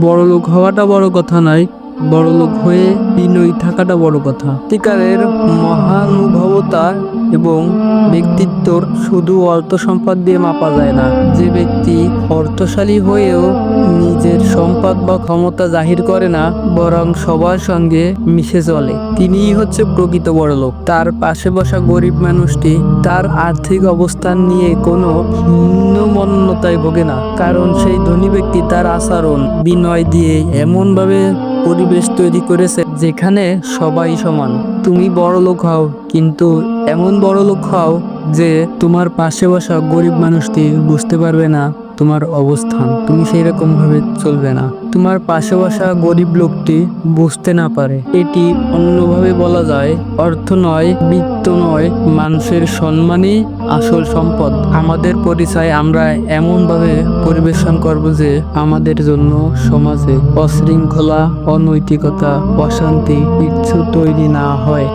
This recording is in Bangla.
বড়লোক হওয়াটা বড় কথা নয় বড়লোক হয়ে বিনয়ী থাকাটা বড় কথা। সত্যিকারের মহানুভবতা এবং ব্যক্তিত্বর শুধু অর্থ সম্পদ দিয়ে মাপা যায় না, যে ব্যক্তি অর্থশালী হয়েও নিজের সম্পদ বা ক্ষমতা জাহির করে না, বরং সবার সঙ্গে মিশে চলে। তিনিই হচ্ছে প্রকৃত বড়লোক। তার পাশে বসা গরিব মানুষটি তার আর্থিক অবস্থান নিয়ে কোনো হীনমন্যতায় ভোগে না, কারণ সেই ধনী ব্যক্তি তার আচরণ, বিনয় দিয়ে এমনভাবে পরিবেশ তৈরি করেছে যেখানে সবাই সমান। তুমি বড় লোক হও, কিন্তু এমন বড় লোক হও যে তোমার পাশে বসা গরিব মানুষটি বুঝতে পারবে না তোমার অবস্থান। তুমি সেই রকম ভাবে চলবে না। তোমার পাশে বসা গরিব লোকটি বুঝতে না পারে। এটি অন্যভাবে বলা যায়, অর্থ নয়, বৃত্ত নয়, মানুষের সম্মানই আসল সম্পদ। আমাদের পরিচয় আমরা এমনভাবে পরিবেশন করব যে আমাদের জন্য সমাজে অশৃঙ্খলা, অনৈতিকতা, অশান্তি কিচ্ছু তৈরি না হয়